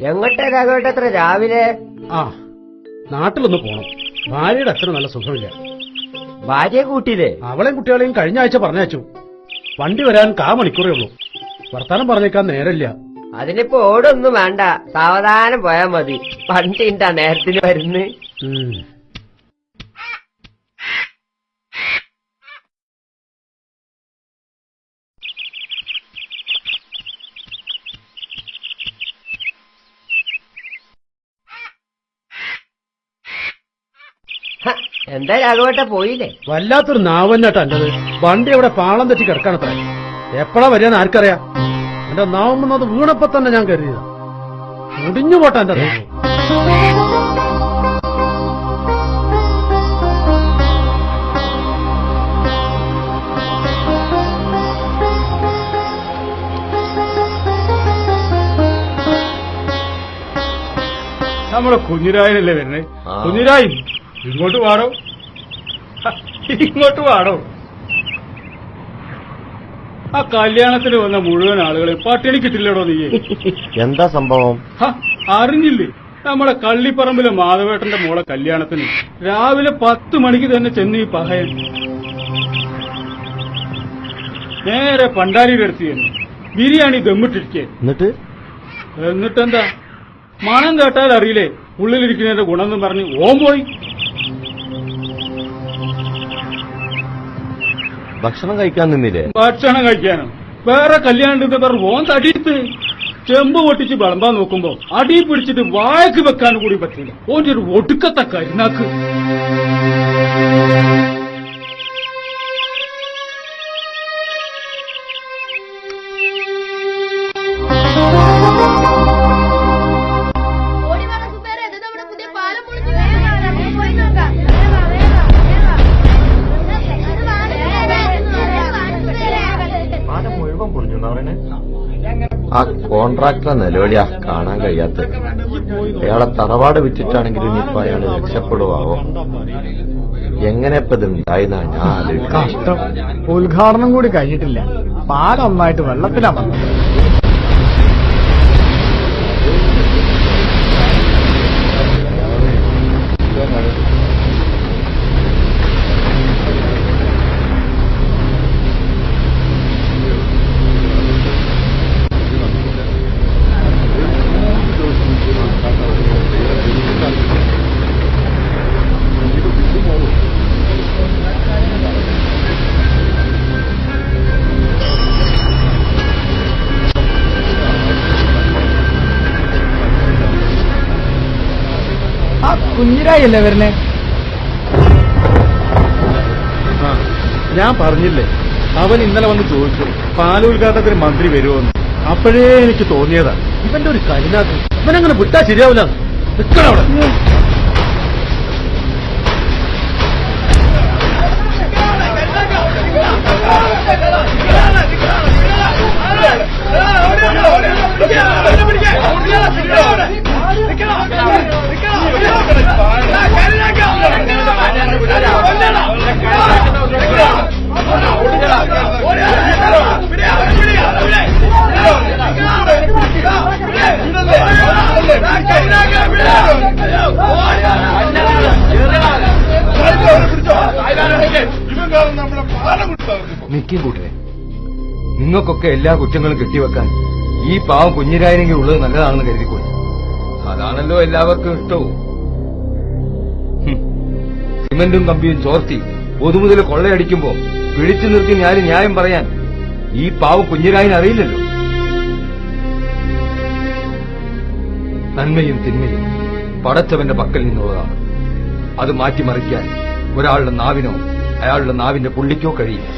എങ്ങോട്ടേ രാഘവേട്ടത്ര രാവിലെ? ആ നാട്ടിലൊന്ന് പോണം. ഭാര്യയുടെ അത്ര നല്ല സുഖമില്ല. ഭാര്യയെ കൂട്ടിയില്ലേ? അവളെയും കുട്ടികളെയും കഴിഞ്ഞ ആഴ്ച പറഞ്ഞു വണ്ടി വരാൻ കാ മണിക്കൂറേ ഉള്ളൂ. വർത്താനം പറഞ്ഞേക്കാൻ നേരമില്ല. അതിനിപ്പോ ഓടൊന്നും വേണ്ട. സാവധാനം പോയാൽ മതി. വണ്ടി ഇണ്ടാ നേരത്തിന് വരുന്നേ. എന്താ രാഘവേട്ട പോയില്ലേ? വല്ലാത്തൊരു നാവന്നാട്ടാ എന്റത്. വണ്ടി അവിടെ പാളം തെറ്റി കിടക്കണത്ര എപ്പോഴാ വരികയെന്ന് ആർക്കറിയാം. എന്റെ നാവുന്നത് വീണപ്പോ തന്നെ ഞാൻ കരുതി മുടിഞ്ഞു പോട്ടെ എന്റെ നാവ്. നമ്മുടെ കുഞ്ഞിരായനല്ലേ വരുന്നേ? ആ. കുഞ്ഞിരായി ഇങ്ങോട്ട് വാടോ. ഇങ്ങോട്ട് വാടോ. ആ കല്യാണത്തിന് വന്ന മുഴുവൻ ആളുകളെ പട്ടിണി കിട്ടില്ലടോ നീ എന്താ സംഭവം? അറിഞ്ഞില്ലേ? നമ്മളെ കള്ളിപ്പറമ്പിലെ മാധവേട്ടന്റെ മോളെ കല്യാണത്തിന് രാവിലെ പത്ത് മണിക്ക് തന്നെ ചെന്ന് ഈ പഹയൻ. നേരെ പണ്ടാരിയുടെ അടുത്ത് ചെന്നു ബിരിയാണി ദമ്മിട്ടിരിക്കേ. എന്നിട്ട്? എന്നിട്ടെന്താ? മണം കേട്ടാൽ അറിയില്ലേ ഉള്ളിലിരിക്കുന്നതിന്റെ ഗുണമെന്ന് പറഞ്ഞ് ഓം പോയി. ഭക്ഷണം കഴിക്കാൻ നിന്നില്ലേ? ഭക്ഷണം കഴിക്കാനോ? വേറെ കല്യാണം എന്ന് ഓൻ തടിയിട്ട് ചെമ്പ് പൊട്ടിച്ച് വിളമ്പാൻ നോക്കുമ്പോ അടി പിടിച്ചിട്ട് വായക്ക് വെക്കാൻ കൂടി പറ്റില്ല. ഓന്റെ ഒരു ഒടുക്കത്തെ കരുനാക്ക്. മുഴുവൻ പൊളിഞ്ഞു ആ. കോൺട്രാക്ടറെ നിലവിളിയാ കാണാൻ കഴിയാത്ത അയാളെ തറവാട് വിറ്റിട്ടാണെങ്കിലും ഇനിയിപ്പോ അയാൾ രക്ഷപ്പെടുവാവോ? എങ്ങനെ ഇപ്പൊ ഇത് ഉണ്ടായിന്നാ ഞാൻ കഷ്ടം. ഉദ്ഘാടനം കൂടി കഴിഞ്ഞിട്ടില്ല. പാടൊന്നായിട്ട് വെള്ളത്തിലാ വന്നത്. കുഞ്ഞിരായല്ലേ വരണേ ഞാൻ പറഞ്ഞില്ലേ അവൻ ഇന്നലെ വന്ന് ചോദിച്ചു പാലോദ്ഘാടനത്തിന് മന്ത്രി വരുമെന്ന് അപ്പോഴേ എനിക്ക് തോന്നിയതാ ഇവന്റെ ഒരു കരുനാക്ക് ഇവനങ്ങനെ വിട്ടാ ശരിയാവില്ല. അവിടെ. നിൽക്കും കൂട്ടരെ. നിങ്ങൾക്കൊക്കെ എല്ലാ കുറ്റങ്ങളും കെട്ടിവെക്കാൻ ഈ പാവം കുഞ്ഞിരായനെങ്കിൽ ഉള്ളത് നല്ലതാണെന്ന് കരുതിക്കൂ അതാണല്ലോ എല്ലാവർക്കും ഇഷ്ടവും. സിമന്റും കമ്പിയും ചോർത്തി പൊതുമുതൽ കൊള്ളയടിക്കുമ്പോ പിടിച്ചു നിർത്തി ഞാൻ ന്യായം പറയാൻ ഈ പാവം കുഞ്ഞിരായന് അറിയില്ലല്ലോ. നന്മയും തിന്മയും പടച്ചവന്റെ പക്കൽ നിന്നുള്ളതാണ്. അത് മാറ്റിമറിക്കാൻ ഒരാളുടെ നാവിനോ അയാളുടെ നാവിന്റെ പുള്ളിക്കോ കഴിയില്ല.